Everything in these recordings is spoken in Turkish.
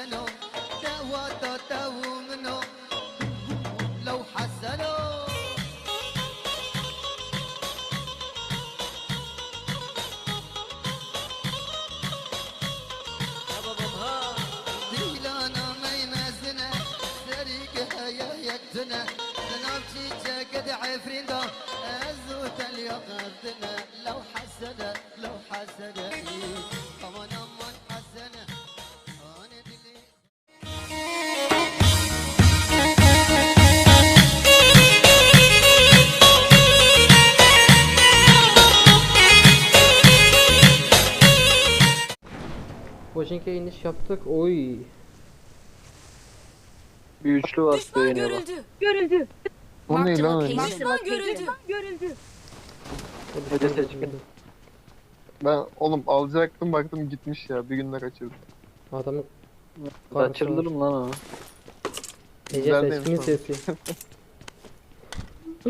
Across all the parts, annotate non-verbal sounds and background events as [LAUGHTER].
حسنوا دعوة تاو منه لو حسنوا ديلانا ما لو حسنا لو حسنا Boşink'e iniş yaptık. Oy. Bir üçlü var Düşman beğeniyor bak. görüldü. Görüldü. O ne Marked lan? location. öyle? Düşman görüldü. Görüldü. Hadi seçkin. Ben oğlum alacaktım baktım gitmiş ya bir günde kaçırdım. Adamı Kaçırılırım lan o. Ece Güzel sesi.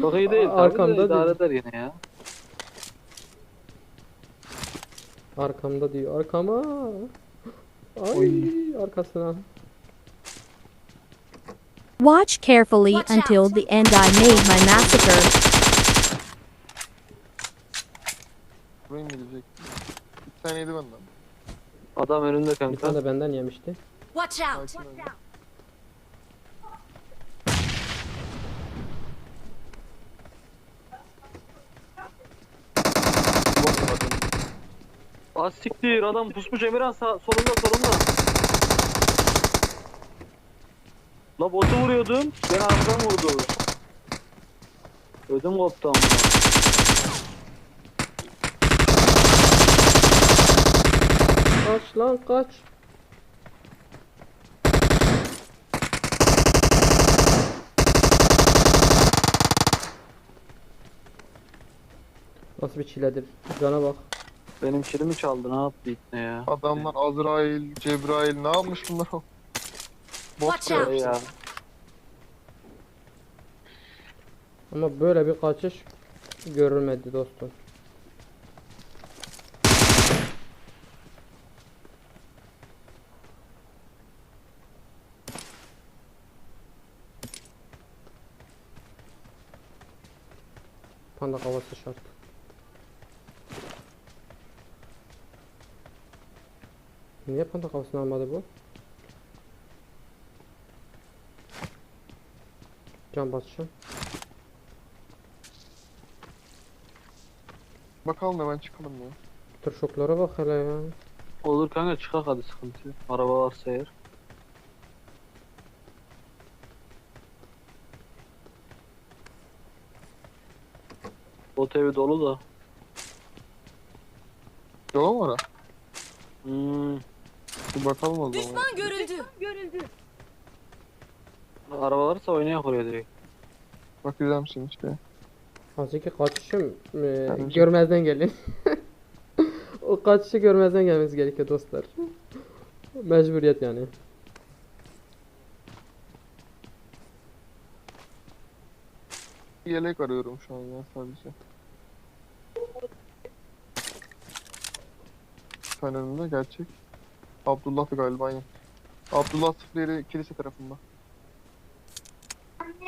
Çok iyi değil Arkamda de idare eder yine ya. Arkamda diyor. Arkama. Ay Oy. arkasına. Watch carefully Watch until out. the end I made my massacre. Buraya mı gidecek? Bir tane yedi benden. Adam önünde Bir kanka. tane de benden yemişti. Watch out. Sakin ol. Az siktir adam pusmuş Emirhan sağ, solunda solunda. La botu vuruyordum. Beni arkadan vurdu. Ödüm koptu ama. Kaç lan kaç. Nasıl bir çiledir? Cana bak. Benim kilimi çaldı ne yaptı ne ya. Adamlar Azrail, Cebrail ne yapmış bunlar? [LAUGHS] Bot Watch out. Ya. Ama böyle bir kaçış görülmedi dostum. Panda havası şart. Niye panda kafasını almadı bu? Can basacağım. Bakalım hemen çıkalım ya. Dur şoklara bak hele ya. Olur kanka çıkak hadi sıkıntı yok. Araba varsa eğer. Bot evi dolu da. Yola mı ara? Hmm, Bir bakalım o zaman. Düşman görüldü. Görüldü. araba varsa oynayak oraya direkt. Bakacağım şimdi işte. Azıcık kaçışım e, Tabii ki. görmezden gelin. [LAUGHS] o kaçışı görmezden gelmesi gerekiyor dostlar. Mecburiyet yani. Bir yelek arıyorum şu an ya sadece. Önümde gerçek. Abdullah da galiba aynen. Abdullah sıfırları kilise tarafında.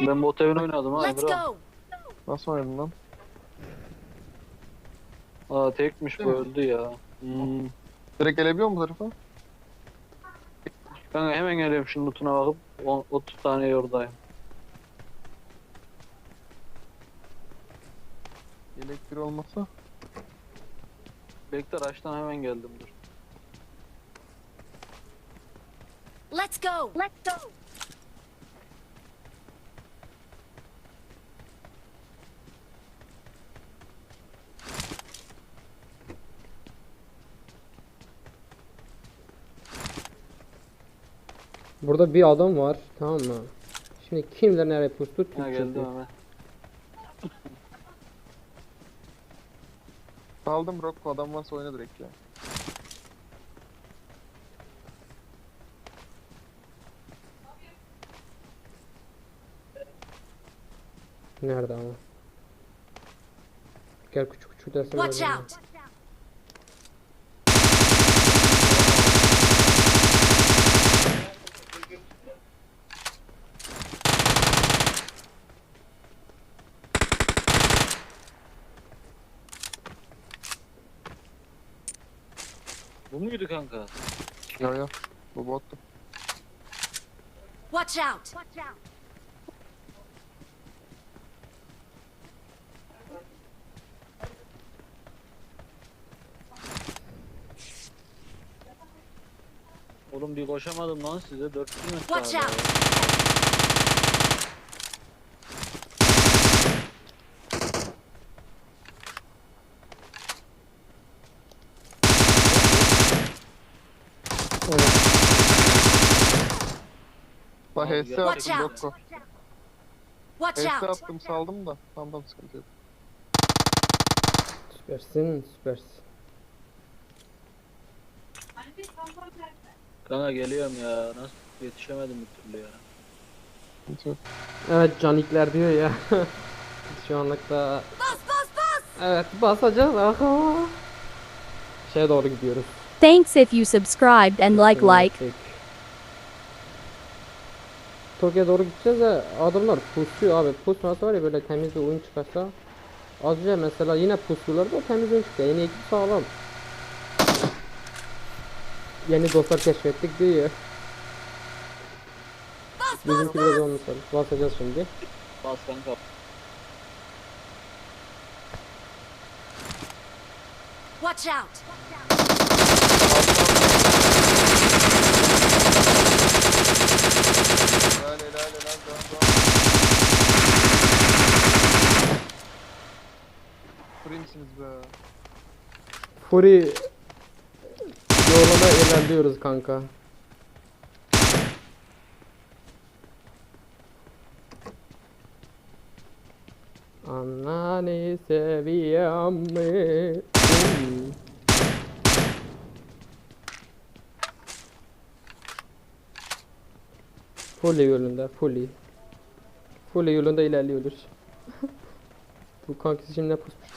Ben bot evini oynadım ha Let's go. Nasıl oynadın lan? Aa tekmiş bu öldü ya. Hmm. Direkt gelebiliyor mu bu tarafa? Kanka hemen geliyorum şimdi lootuna bakıp on- 30 tane yordayım. Yelek biri olmasa. Bekle araçtan hemen geldim dur. Let's go. Let's go. Burada bir adam var tamam mı? Şimdi kimler nereye pustu Ha geldim hemen. Saldım Rocco adam varsa oyna direkt ya. Nerede ama? Gel küçük küçük desene. Watch out. Bu muydu kanka? Ya ya. Bu bottu. Watch out. Watch out. Oğlum bir koşamadım lan size 400 metre Watch out. Bak HS. Watch attım out. Dokko. Watch HS out! attım saldım da. Tamam tamam sıkıntı yok. Süpersin süpersin. Kanka geliyorum ya. Nasıl yetişemedim bir türlü ya. Yok. Evet canikler diyor ya. [LAUGHS] Şu anlıkta Bas bas bas! evet basacağız aha. Şeye doğru gidiyoruz. Thanks if you subscribed and like like. Tokyo'ya doğru gideceğiz de adamlar pusuyor abi. Pusması var ya böyle temiz bir oyun çıkarsa. Az önce mesela yine pusuyorlar da temiz oyun çıktı. Yeni ekip sağlam. Yeni dostlar keşfettik diyor. Bizimki biraz onu basacağız şimdi. Bas kanka. Watch out! Helal helal helal. Devam. Free misiniz be? Fury yoluna ilerliyoruz kanka. Ananı seviyorum mi? Fully yolunda, fully. Fully yolunda ilerliyoruz. [LAUGHS] Bu kankisi şimdi ne pusmuş?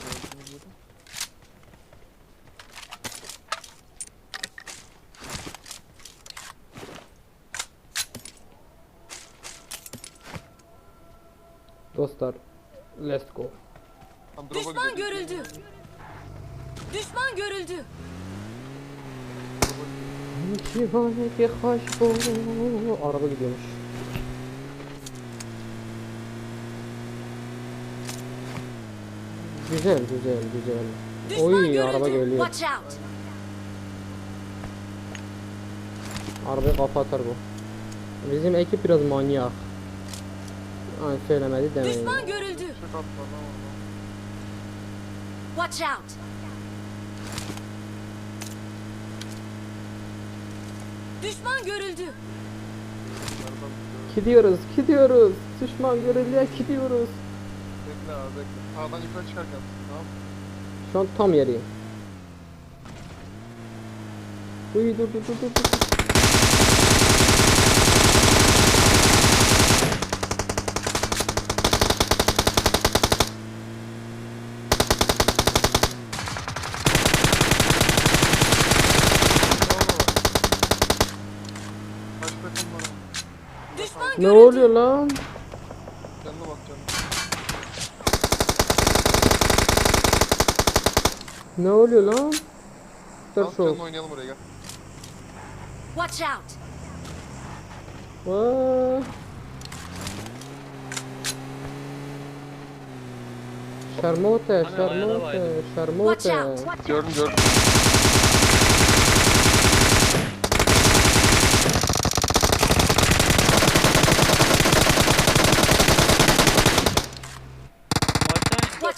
Dostlar, let's go. Düşman görüldü! Düşman görüldü! Şivane ki hoş bu. Araba gidiyormuş. Güzel, güzel, güzel. Düşman Oy, görüldü! araba geliyor. Watch out! Kafa atar bu. Bizim ekip biraz manyak. Ay söylemedi demeyin. Düşman görüldü! Watch out! Düşman görüldü! Gidiyoruz, gidiyoruz. Düşman görüldüye gidiyoruz. Bekle abi bekle. Sağdan yukarı çıkarken. Tamam. Şu an tam yeriyim. Uy dur dur dur dur. dur. Kaç takım var? Düşman Ne oluyor lan? Canına bak canına. Ne oluyor lan? Dur Al şu. canına oynayalım oraya gel. Watch out! Vaa. Şarmote, Hani ayağına şarmote, baydım. şarmote. Watch out! Gördüm gördüm.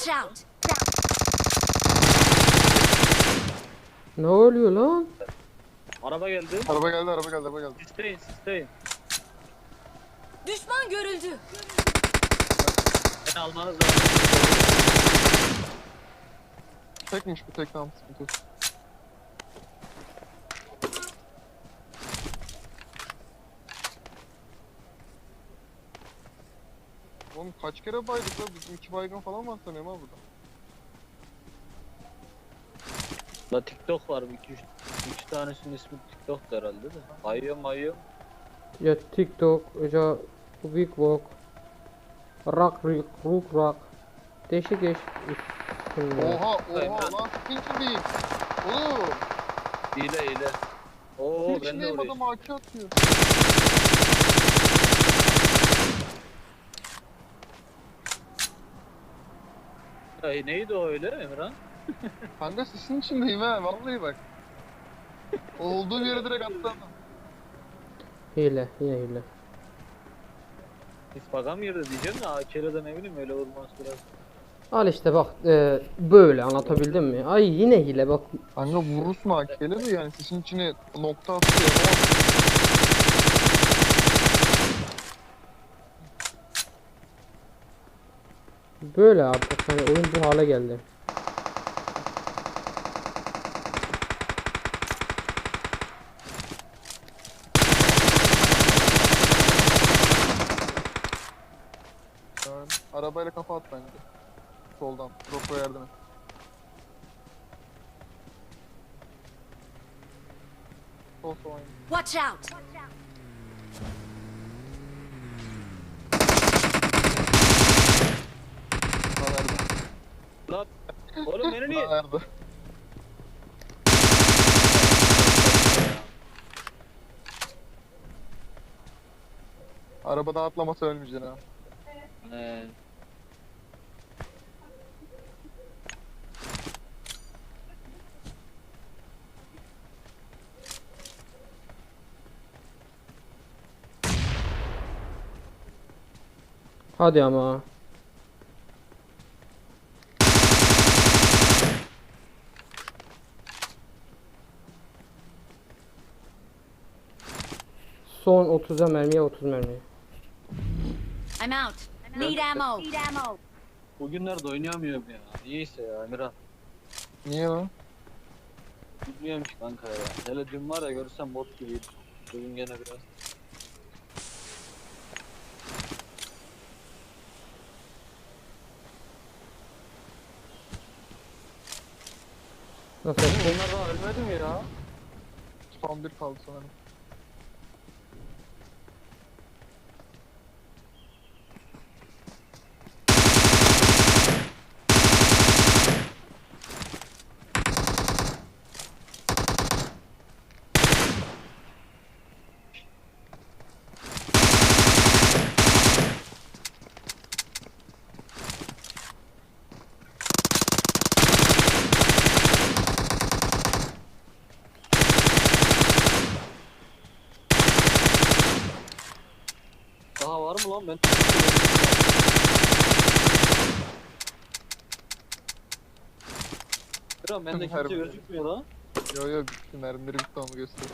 Watch out! Ne oluyor lan? Araba geldi. Araba geldi araba geldi araba geldi. Sisteyin sisteyin. Düşman görüldü! Beni almanız lazım. Tekmiş bu tek tamam sıkıntı yok. Oğlum kaç kere baydık lan bizim iki baygın falan var sanıyorum ha burada. La TikTok var. 2 üç, üç tanesinin ismi TikTok herhalde de. Ayıyor mayıyor. Ya TikTok, ya Big Walk, Rock Rock Rock Rock. Değişik değişik isimler. Oha oha ben- lan gibi. Oğlum. Hile hile. Oo ben de içindeyim oraya. adam AK atıyor. Ay, neydi o öyle Emirhan? Kanka sisin içindeyim ha vallahi bak. Olduğum yere direkt atladım. Hile yine hile. Hiç bakamıyordu diyeceğim de AK'le de ne bileyim öyle vurmaz biraz. Al işte bak e, böyle anlatabildim mi? Ay yine hile bak. Kanka vurursun AK'yle de yani sisin içine nokta atıyor. Böyle artık hani oyun bu hale geldi. Yani arabayla kafa at bence. Soldan. Roko'ya yardım et. Sol sol aynı. Watch out! Bana verdi. Lan oğlum beni niye? Bana verdi. Arabada atlamasa ölmeyeceksin ha. Ee, Hadi ama. Son 30'a mermiye 30 mermiye. I'm out. Need ammo. Need ammo. bugünlerde oynayamıyorum ya. Niyeyse ya Emirhan. Niye lan? Bilmiyorum ki kanka ya. Hele dün var ya görsem bot gibiydi. Bugün gene biraz. Nasıl? Onlar daha ölmedi mi ya? Son bir kaldı sanırım. Daha var mı Emirhan bende kimse Harbiden. gözükmüyor lan. Yo yo bitti mermileri bitti onu göster.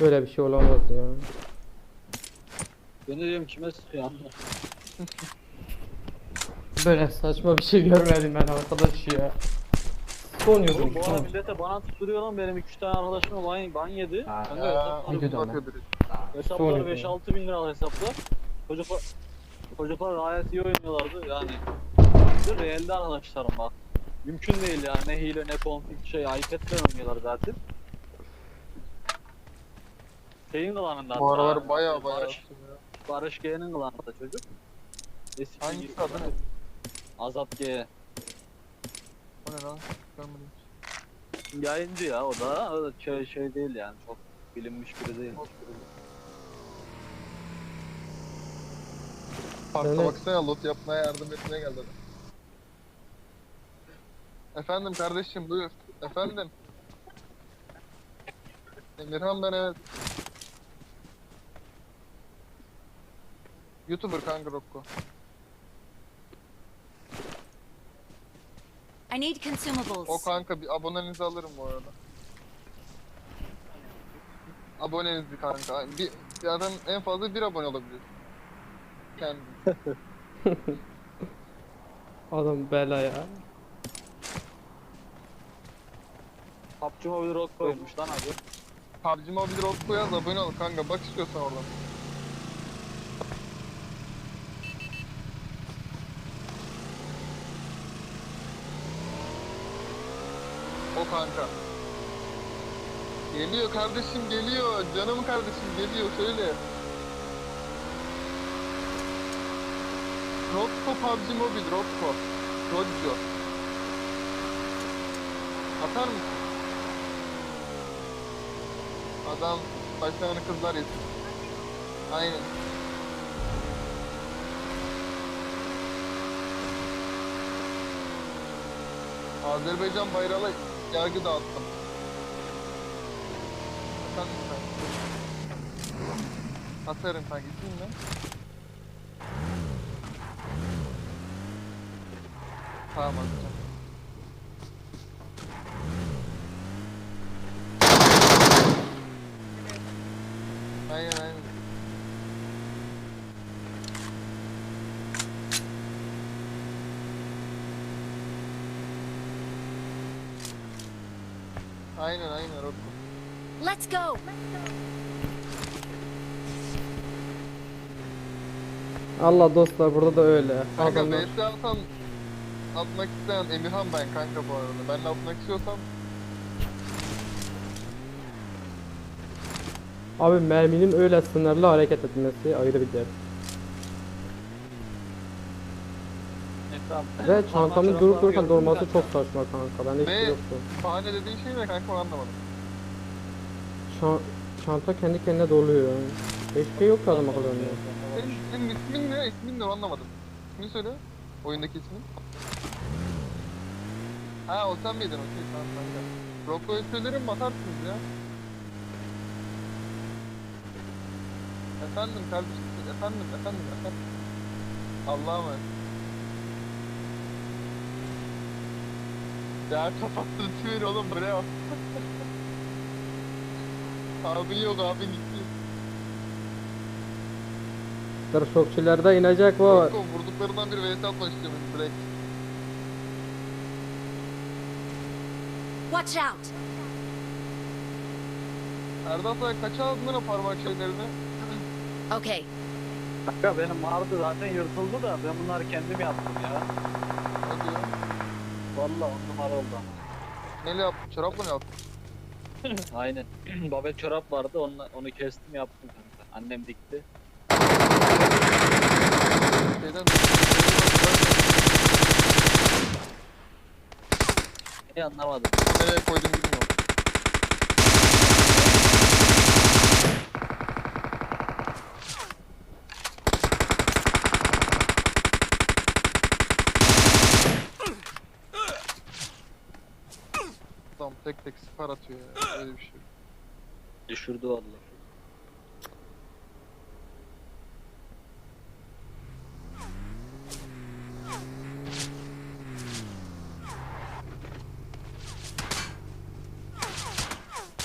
Böyle bir şey olamaz ya. Ben de diyorum kime sıkıyor anla. Böyle saçma bir şey görmedim ben arkadaş ya. Oğlum bu ara millete bana tutturuyor lan benim 2-3 tane arkadaşıma ban, ban yedi. Kanka hesapları, videoda ama. hesapları Sonraki. 5-6 bin lira hesaplar. Çocuklar, çocuklar gayet iyi oynuyorlardı yani. Realde arkadaşlarım bak. Mümkün değil yani ne hile ne config şey iPad'le oynuyorlar zaten. Şeyin klanında Bu aralar baya baya Barış, ya. Barış G'nin klanında çocuk. Eski Hangisi adı ne? Azat G. O ne lan? Görmedim. Yayıncı ya o da. O da şey, şey değil yani çok bilinmiş biri değil. Parkta Evet. baksana lot yapmaya yardım etmeye geldi. Efendim kardeşim buyur. Efendim. Emirhan ben evet. Youtuber kanka Rocco. I need consumables. O kanka bir abonenizi alırım bu arada. Abonenizi kanka. Bir, bir adam en fazla bir abone olabilir. Kendi. Adam [LAUGHS] bela ya. PUBG Mobile Rock koymuş lan abi. PUBG Mobile Rocco yaz abone ol kanka. Bak istiyorsan oradan. O kanka. Geliyor kardeşim geliyor. Canım kardeşim geliyor söyle. Rocco PUBG Mobile Rocco. Rojo. Atar mısın? Adam başlarını kızlar yesin. Aynen. Azerbaycan bayrağıyla yargı dağıttım. Atarım kanka ismin ne? Tamam atacağım. Aynen aynen. Aynen aynen Rocco. Let's go. Allah dostlar burada da öyle. Kanka Adamlar. Atmak isteyen Emirhan ben kanka bu arada. Ben atmak istiyorsam Abi merminin öyle sınırlı hareket etmesi ayrı bir dert. Abi. Ve çantamın durup dururken durması çok saçma kanka. Bende hiçbir Ne? şey yoktu. bahane dediğin şey ne kanka onu anlamadım. Ça- çanta kendi kendine doluyor. Hiçbir şey yok ki adam akıllı önünde. Senin, senin ismin ne? İsmin ne onu anlamadım. İsmini söyle. Oyundaki ismin. Ha o sen miydin? Okey tamam kanka. Rocco'yu söylerim mi atarsınız ya? Efendim kardeşim. Efendim efendim efendim. Allah'a emanet. Ya kapattın tüyür oğlum buraya [LAUGHS] bak. abin yok abin gitti. Tırşokçilerde inecek var. Rocco vurduklarından bir vs atmak istiyorum direkt. Watch out. Erdal sen kaça aldın lan o parmak şeylerini? [CLEARS THROAT] Okay. Kanka benim vardı zaten yırtıldı da ben bunları kendim yaptım ya. Hadi ya. Vallahi on numara oldu ama. Neyle yaptın? Çorapla mı yaptın? [CLEARS THROAT] Aynen. [CLEARS THROAT] Babet çorap vardı onu, onu kestim yaptım kanka. Annem dikti. Şeyden... Ne anlamadım. Nereye koydum bilmiyorum. Tam tek tek spar atıyor ya. Öyle bir şey. Düşürdü vallahi.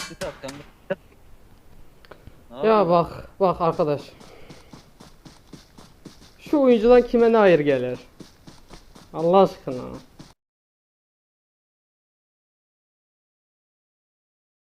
Bir dakika. Ne Bak bak arkadaş. Şu oyuncudan kime ne hayır gelir? Allah aşkına.